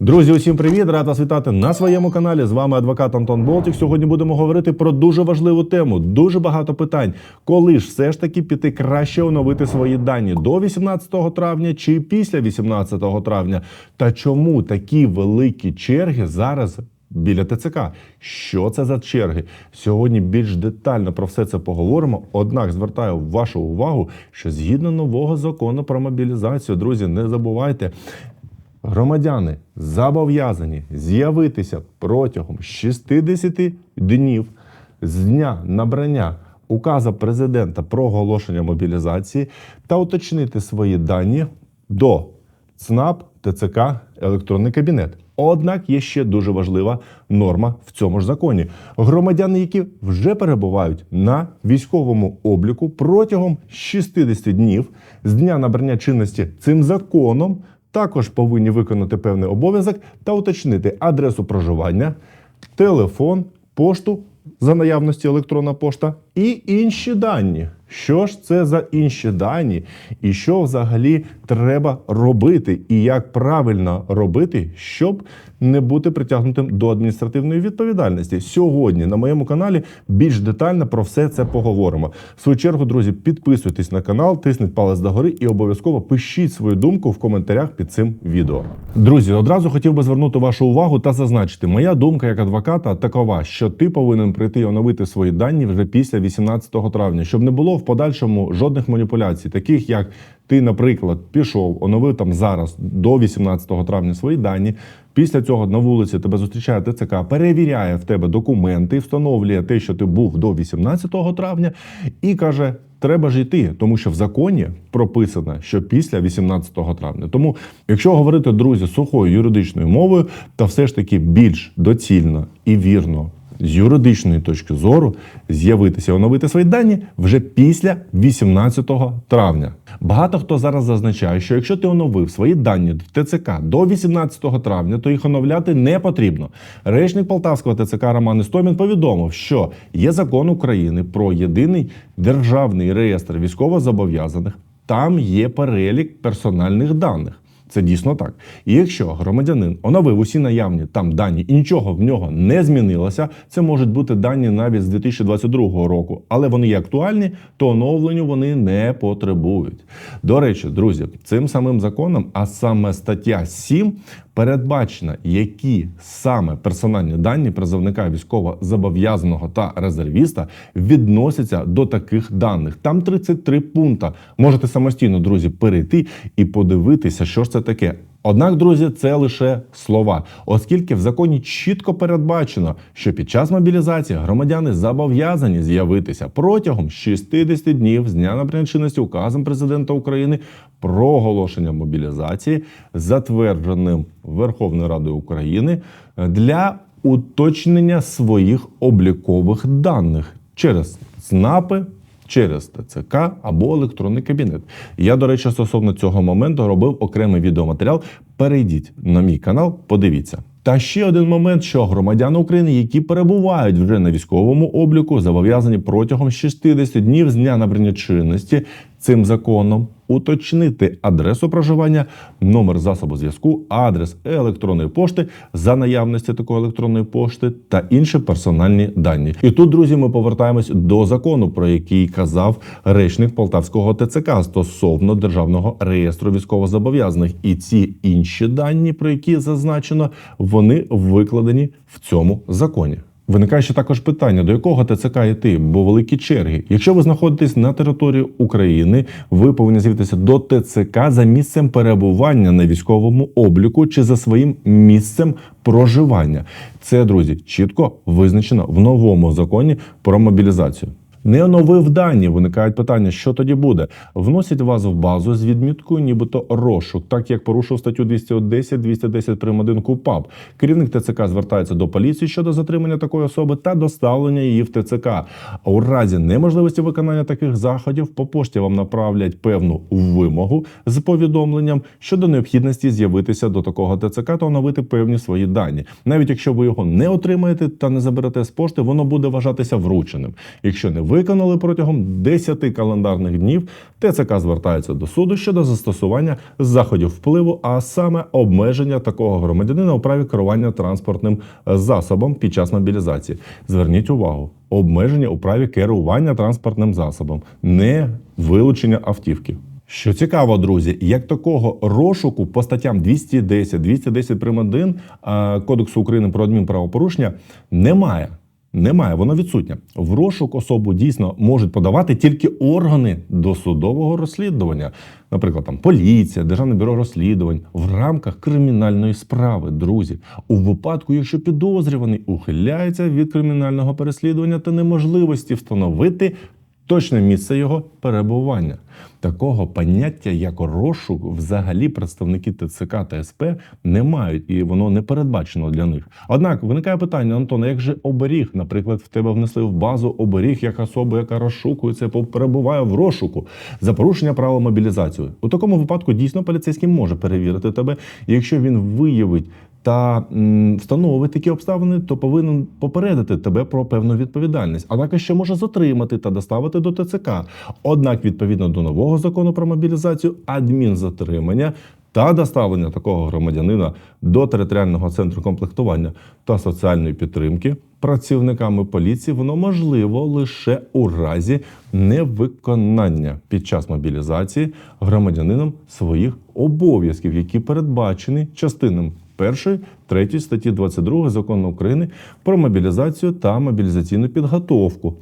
Друзі, усім привіт! Рад вас вітати на своєму каналі. З вами адвокат Антон Болтик. Сьогодні будемо говорити про дуже важливу тему. Дуже багато питань. Коли ж все ж таки піти краще оновити свої дані до 18 травня чи після 18 травня? Та чому такі великі черги зараз? Біля ТЦК. Що це за черги? Сьогодні більш детально про все це поговоримо. Однак звертаю вашу увагу, що згідно нового закону про мобілізацію, друзі, не забувайте, Громадяни зобов'язані з'явитися протягом 60 днів з дня набрання указа президента про оголошення мобілізації та уточнити свої дані до ЦНАП, ТЦК, електронний кабінет. Однак є ще дуже важлива норма в цьому ж законі. Громадяни, які вже перебувають на військовому обліку протягом 60 днів з дня набрання чинності цим законом, також повинні виконати певний обов'язок та уточнити адресу проживання, телефон, пошту за наявності електронна пошта і інші дані. Що ж це за інші дані, і що взагалі треба робити, і як правильно робити, щоб не бути притягнутим до адміністративної відповідальності? Сьогодні на моєму каналі більш детально про все це поговоримо. В свою чергу, друзі, підписуйтесь на канал, тисніть палець догори і обов'язково пишіть свою думку в коментарях під цим відео. Друзі, одразу хотів би звернути вашу увагу та зазначити, моя думка як адвоката такова, що ти повинен прийти і оновити свої дані вже після 18 травня, щоб не було в подальшому жодних маніпуляцій, таких як ти, наприклад, пішов, оновив там зараз до 18 травня свої дані. Після цього на вулиці тебе зустрічає ТЦК, перевіряє в тебе документи, встановлює те, що ти був до 18 травня, і каже: треба ж йти, тому що в законі прописано, що після 18 травня. Тому, якщо говорити, друзі, сухою юридичною мовою, то все ж таки більш доцільно і вірно з юридичної точки зору з'явитися, і оновити свої дані вже після 18 травня. Багато хто зараз зазначає, що якщо ти оновив свої дані в ТЦК до 18 травня, то їх оновляти не потрібно. Речник Полтавського ТЦК Роман Істомін повідомив, що є закон України про єдиний державний реєстр військовозобов'язаних. Там є перелік персональних даних. Це дійсно так. І якщо громадянин оновив усі наявні там дані і нічого в нього не змінилося, це можуть бути дані навіть з 2022 року, але вони є актуальні, то оновленню вони не потребують. До речі, друзі, цим самим законом, а саме стаття 7, передбачено, які саме персональні дані призовника військово-зобов'язаного та резервіста відносяться до таких даних. Там 33 пункта. Можете самостійно, друзі, перейти і подивитися, що ж це таке. Однак, друзі, це лише слова, оскільки в законі чітко передбачено, що під час мобілізації громадяни зобов'язані з'явитися протягом 60 днів з дня набрання чинності указом президента України про оголошення мобілізації, затвердженим Верховною Радою України для уточнення своїх облікових даних через ЦНАПи, через ТЦК або електронний кабінет. Я, до речі, стосовно цього моменту робив окремий відеоматеріал. Перейдіть на мій канал, подивіться. Та ще один момент, що громадяни України, які перебувають вже на військовому обліку, зобов'язані протягом 60 днів з дня набрання чинності цим законом уточнити адресу проживання, номер засобу зв'язку, адрес електронної пошти за наявності такої електронної пошти та інші персональні дані. І тут, друзі, ми повертаємось до закону, про який казав речник Полтавського ТЦК стосовно державного реєстру військовозобов'язаних. І ці інші дані, про які зазначено, вони викладені в цьому законі. Виникає ще також питання, до якого ТЦК йти, бо великі черги. Якщо ви знаходитесь на території України, ви повинні з'явитися до ТЦК за місцем перебування на військовому обліку чи за своїм місцем проживання. Це, друзі, чітко визначено в новому законі про мобілізацію. Не оновив дані, виникають питання, що тоді буде. Вносять вас в базу з відміткою, нібито розшук, так як порушив статтю 210, 210 прим. 1 КУПАП. Керівник ТЦК звертається до поліції щодо затримання такої особи та доставлення її в ТЦК. А у разі неможливості виконання таких заходів по пошті вам направлять певну вимогу з повідомленням щодо необхідності з'явитися до такого ТЦК та оновити певні свої дані. Навіть якщо ви його не отримаєте та не заберете з пошти, воно буде вважатися врученим. Якщо не виконали протягом 10 календарних днів, ТЦК звертається до суду щодо застосування заходів впливу, а саме обмеження такого громадянина у праві керування транспортним засобом під час мобілізації. Зверніть увагу, обмеження у праві керування транспортним засобом, не вилучення автівки. Що цікаво, друзі, як такого розшуку по статтям 210, 210 прим. 1 е, Кодексу України про адмінправопорушення немає. Немає, воно відсутнє. В розшук особу дійсно можуть подавати тільки органи досудового розслідування, наприклад, там поліція, Державне бюро розслідувань в рамках кримінальної справи. Друзі, у випадку, якщо підозрюваний ухиляється від кримінального переслідування та неможливості встановити точне місце його перебування. Такого поняття, як розшук, взагалі представники ТЦК та СП не мають, і воно не передбачено для них. Однак виникає питання, Антон, як же оберіг? Наприклад, в тебе внесли в базу оберіг як особа, яка розшукується, перебуває в розшуку за порушення права мобілізації. У такому випадку дійсно поліцейський може перевірити тебе, якщо він виявить та встановить такі обставини, то повинен попередити тебе про певну відповідальність, а також ще може затримати та доставити до ТЦК. Однак, відповідно до нового закону про мобілізацію, адмінзатримання та доставлення такого громадянина до територіального центру комплектування та соціальної підтримки працівниками поліції воно можливо лише у разі невиконання під час мобілізації громадянином своїх обов'язків, які передбачені частинами першої, третьої статті 22 закону України про мобілізацію та мобілізаційну підготовку.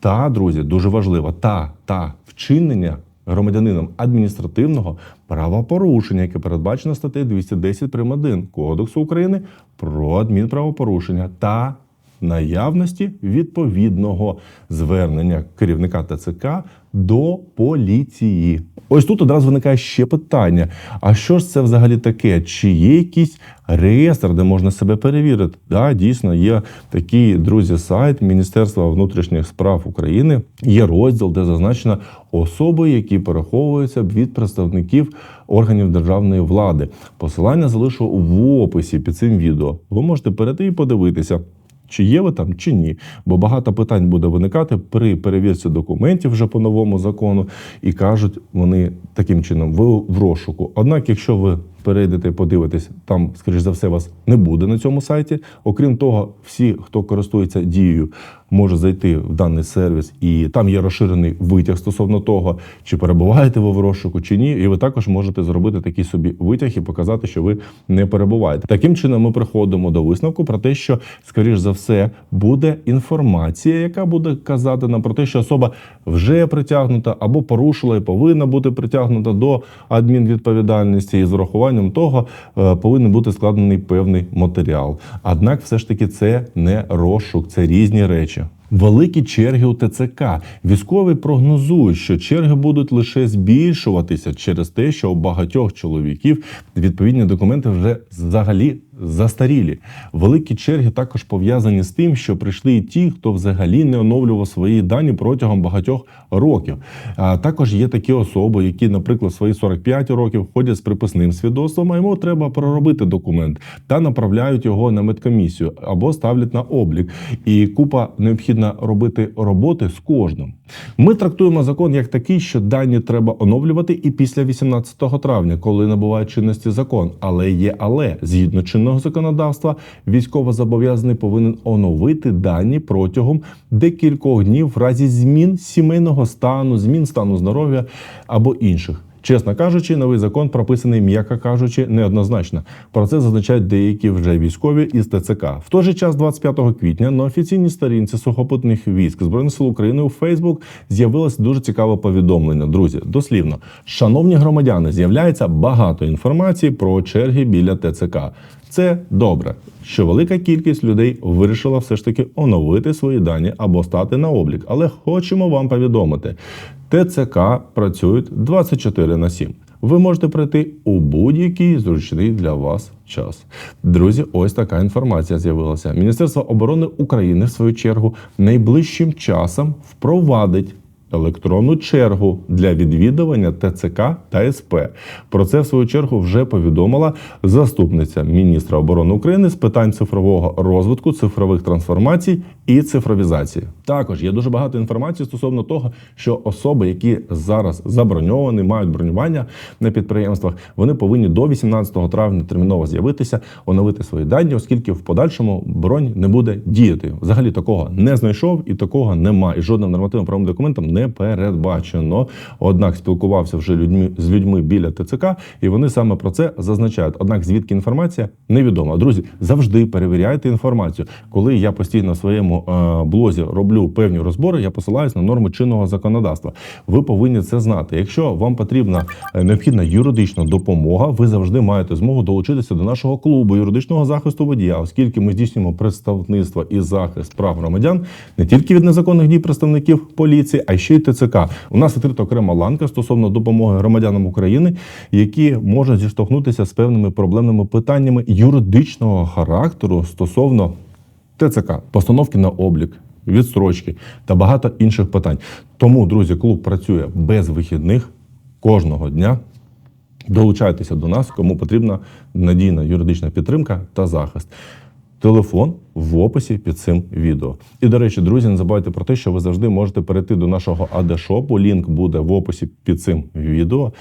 Та, друзі, дуже важливо, та та вчинення громадянином адміністративного правопорушення, яке передбачено статтею 210 прим. 1 Кодексу України про адмінправопорушення та наявності відповідного звернення керівника ТЦК до поліції. Ось тут одразу виникає ще питання: а що ж це взагалі таке? Чи є якийсь реєстр, де можна себе перевірити? Да, дійсно, є такий друзі сайт Міністерства внутрішніх справ України. Є розділ, де зазначено особи, які переховуються від представників органів державної влади. Посилання залишу в описі під цим відео. Ви можете перейти і подивитися. Чи є ви там, чи ні, бо багато питань буде виникати при перевірці документів вже по новому закону, і кажуть вони таким чином: ви в розшуку. Однак, якщо ви перейдете подивитесь, там, скоріш за все, вас не буде на цьому сайті. Окрім того, всі, хто користується дією, може зайти в даний сервіс, і там є розширений витяг стосовно того, чи перебуваєте ви в розшуку, чи ні. І ви також можете зробити такий собі витяг і показати, що ви не перебуваєте. Таким чином, ми приходимо до висновку про те, що, скоріш за все, буде інформація, яка буде казати нам про те, що особа вже притягнута або порушила і повинна бути притягнута до адмінвідповідальності і з урахуванням того е, повинен бути складений певний матеріал. Однак, все ж таки, це не розшук, це різні речі. Великі черги у ТЦК. Військові прогнозують, що черги будуть лише збільшуватися через те, що у багатьох чоловіків відповідні документи вже взагалі застарілі. Великі черги також пов'язані з тим, що прийшли і ті, хто взагалі не оновлював свої дані протягом багатьох років. А також є такі особи, які, наприклад, свої 45 років ходять з приписним свідоцтвом, а йому треба проробити документ та направляють його на медкомісію або ставлять на облік. І купа необхідно робити роботи з кожним. Ми трактуємо закон як такий, що дані треба оновлювати і після 18 травня, коли набуває чинності закон. Але є але згідно чинного законодавства, військовозобов'язаний повинен оновити дані протягом декількох днів в разі змін сімейного стану, змін стану здоров'я або інших. Чесно кажучи, новий закон прописаний, м'яко кажучи, неоднозначно. Про це зазначають деякі вже військові із ТЦК. В той же час, 25 квітня, на офіційній сторінці сухопутних військ збройних сил України у Фейсбук з'явилось дуже цікаве повідомлення. Друзі, дослівно, шановні громадяни, з'являється багато інформації про черги біля ТЦК. Це добре, що велика кількість людей вирішила все ж таки оновити свої дані або стати на облік. Але хочемо вам повідомити: ТЦК працюють 24 на 7. Ви можете прийти у будь-який зручний для вас час. Друзі, ось така інформація з'явилася. Міністерство оборони України, в свою чергу, найближчим часом впровадить електронну чергу для відвідування ТЦК та СП. Про це в свою чергу вже повідомила заступниця міністра оборони України з питань цифрового розвитку, цифрових трансформацій і цифровізації. Також є дуже багато інформації стосовно того, що особи, які зараз заброньовані, мають бронювання на підприємствах, вони повинні до 18 травня терміново з'явитися, оновити свої дані, оскільки в подальшому бронь не буде діяти. Взагалі такого не знайшов і такого немає. Жодним нормативним правовим документом не передбачено. Однак спілкувався вже людьми з людьми біля ТЦК, і вони саме про це зазначають. Однак звідки інформація невідома. Друзі, завжди перевіряйте інформацію. Коли я постійно в своєму е, блозі роблю певні розбори, я посилаюсь на норми чинного законодавства. Ви повинні це знати. Якщо вам потрібна е, необхідна юридична допомога, ви завжди маєте змогу долучитися до нашого клубу юридичного захисту водія, оскільки ми здійснюємо представництво і захист прав громадян не тільки від незаконних дій представників поліції, а й ще й ТЦК. У нас відкрита окрема ланка стосовно допомоги громадянам України, які можуть зіштовхнутися з певними проблемними питаннями юридичного характеру стосовно ТЦК, постановки на облік, відстрочки та багато інших питань. Тому, друзі, клуб працює без вихідних кожного дня. Долучайтеся до нас, кому потрібна надійна юридична підтримка та захист. Телефон в описі під цим відео. І до речі, друзі, не забувайте про те, що ви завжди можете перейти до нашого АД-шопу. Лінк буде в описі під цим відео,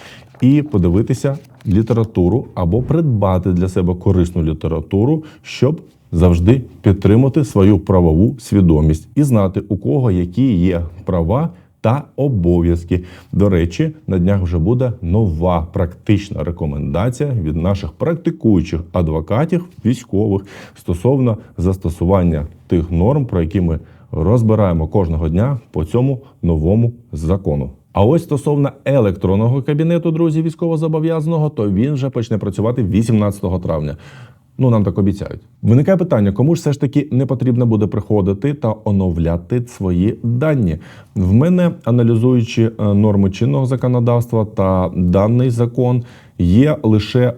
і подивитися літературу або придбати для себе корисну літературу, щоб завжди підтримати свою правову свідомість і знати, у кого які є права та обов'язки. До речі, на днях вже буде нова практична рекомендація від наших практикуючих адвокатів військових стосовно застосування тих норм, про які ми розбираємо кожного дня по цьому новому закону. А ось стосовно електронного кабінету, друзі, військовозобов'язаного, то він вже почне працювати 18 травня. Ну, нам так обіцяють. Виникає питання, кому ж все ж таки не потрібно буде приходити та оновляти свої дані. В мене, аналізуючи е, норми чинного законодавства та даний закон, є лише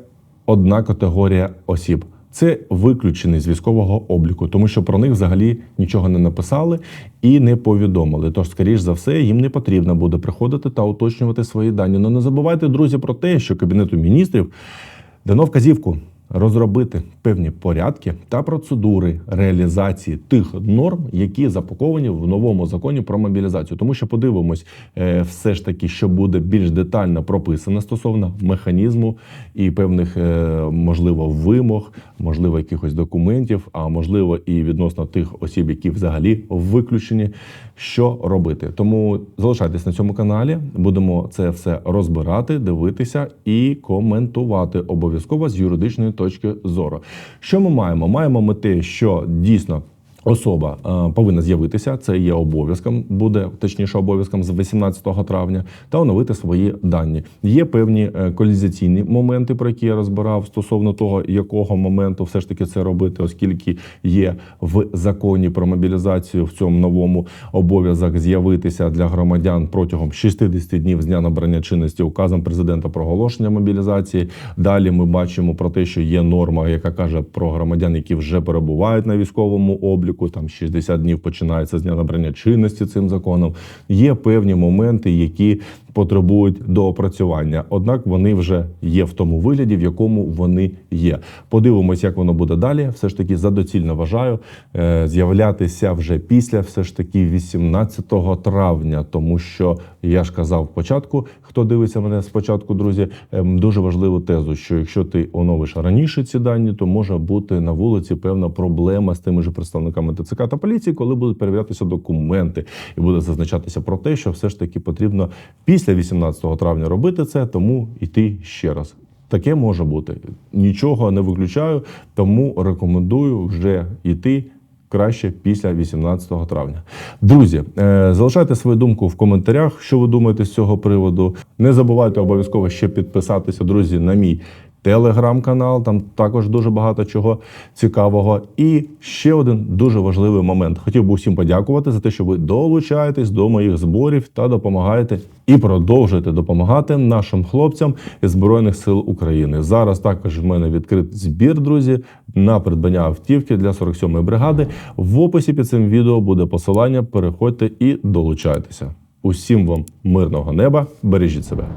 одна категорія осіб. Це виключений з військового обліку, тому що про них взагалі нічого не написали і не повідомили. Тож, скоріш за все, їм не потрібно буде приходити та уточнювати свої дані. Ну не забувайте, друзі, про те, що кабінету міністрів дано вказівку розробити певні порядки та процедури реалізації тих норм, які запаковані в новому законі про мобілізацію. Тому що подивимось, е, все ж таки, що буде більш детально прописано стосовно механізму і певних, е, можливо, вимог, можливо, якихось документів, а можливо, і відносно тих осіб, які взагалі виключені, що робити. Тому залишайтесь на цьому каналі. Будемо це все розбирати, дивитися і коментувати обов'язково з юридичної точки зору. Що ми маємо? Маємо ми те, що дійсно. Особа е, повинна з'явитися, це є обов'язком, буде точніше обов'язком з 18 травня, та оновити свої дані. Є певні е, колізаційні моменти, про які я розбирав стосовно того, якого моменту все ж таки це робити, оскільки є в законі про мобілізацію в цьому новому обов'язок з'явитися для громадян протягом 60 днів з дня набрання чинності указом президента про оголошення мобілізації. Далі ми бачимо про те, що є норма, яка каже про громадян, які вже перебувають на військовому обліку. Там 60 днів починається з дня набрання чинності цим законом. Є певні моменти, які потребують доопрацювання. Однак вони вже є в тому вигляді, в якому вони є. Подивимось, як воно буде далі. Все ж таки задоцільно вважаю е, з'являтися вже після, все ж таки, 18 травня, тому що я ж казав початку, хто дивиться мене спочатку, друзі, ем, дуже важливу тезу, що якщо ти оновиш раніше ці дані, то може бути на вулиці певна проблема з тими ж представниками ТЦК та поліції, коли будуть перевірятися документи, і буде зазначатися про те, що все ж таки потрібно після 18 травня робити це, тому йти ще раз. Таке може бути. Нічого не виключаю, тому рекомендую вже йти краще після 18 травня. Друзі, е, залишайте свою думку в коментарях, що ви думаєте з цього приводу. Не забувайте обов'язково ще підписатися, друзі, на мій телеграм-канал. Там також дуже багато чого цікавого. І ще один дуже важливий момент. Хотів би усім подякувати за те, що ви долучаєтесь до моїх зборів та допомагаєте і продовжуєте допомагати нашим хлопцям із збройних сил України. Зараз також в мене відкрит збір, друзі, на придбання автівки для 47-ї бригади. В описі під цим відео буде посилання. Переходьте і долучайтеся. Усім вам мирного неба, бережіть себе.